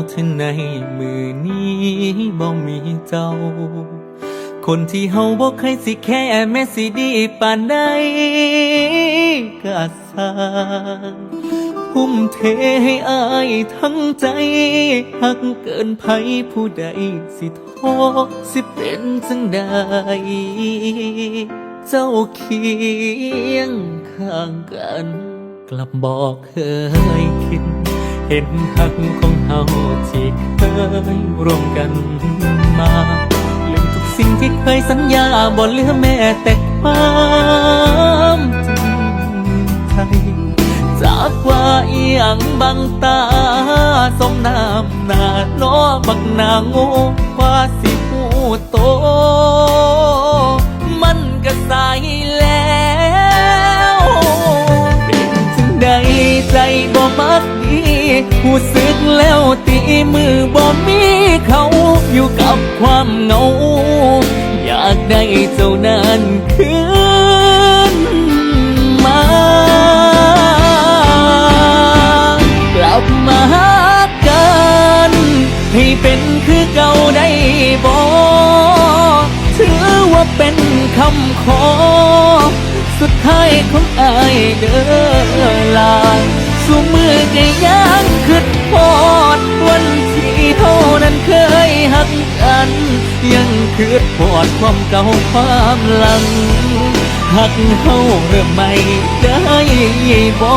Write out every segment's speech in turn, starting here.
เงาในมือนี้บ่มีเจ้า คนที่เฮาบ่เคยสิแค่แม้สิดีปานใดก็สร้างทุ่มเทให้อายทั้งใจหักเกินไผผู้ใดสิท้อสิเป็นจังใดเจ้าเคียงข้างกัน กลับบอกเคยคิด เห็นหักของเฮาที่เคยร่วมกันมาลืมทุกสิ่งที่เคยสัญญาบ่เหลือแม้แต่ความจริงใจจากว่าอีหยังบังตาสมน้ำหน้าน้อบักหนางูกว่าสิหูโต ดีหูสึกแล้วตีมือบ่มีเขาอยู่กับความเหงา อยากได้เจ้านั้นคืนมา กลับมาหากัน ให้เป็นคือเก่าได้บ่ถือว่าเป็นคำขอ สุดท้ายของอายเด้อลาสู่มือก็ยัง คืดปอดความเก่าความหลังหักเฮาเริ่มไม่ได้บ่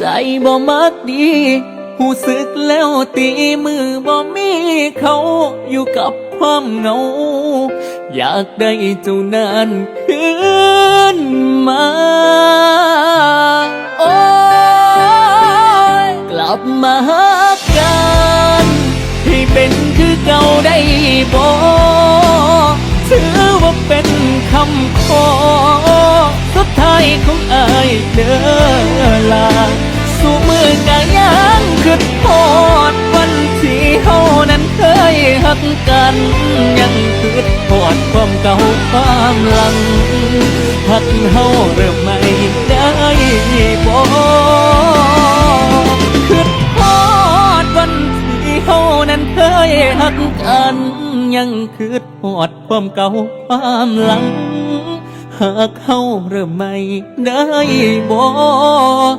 ใจบ่มักดี หูสึกแล้วตีมือบ่มีเขาอยู่กับความเหงา อยากได้เจ้านั้นคืนมา โอ้ยกลับมาหากันให้เป็นคือเก่าได้บ่ถือว่าเป็นคำขอ กกัน ยังคิดพอดความเก่าความหลังหักเฮาเริ่มไม่ได้บ่คิดพอดวันที่เฮานั้นเคยหักกัน ยังคิดพอดความเก่าความหลังหากเขาเริ่มไม่ได้บอก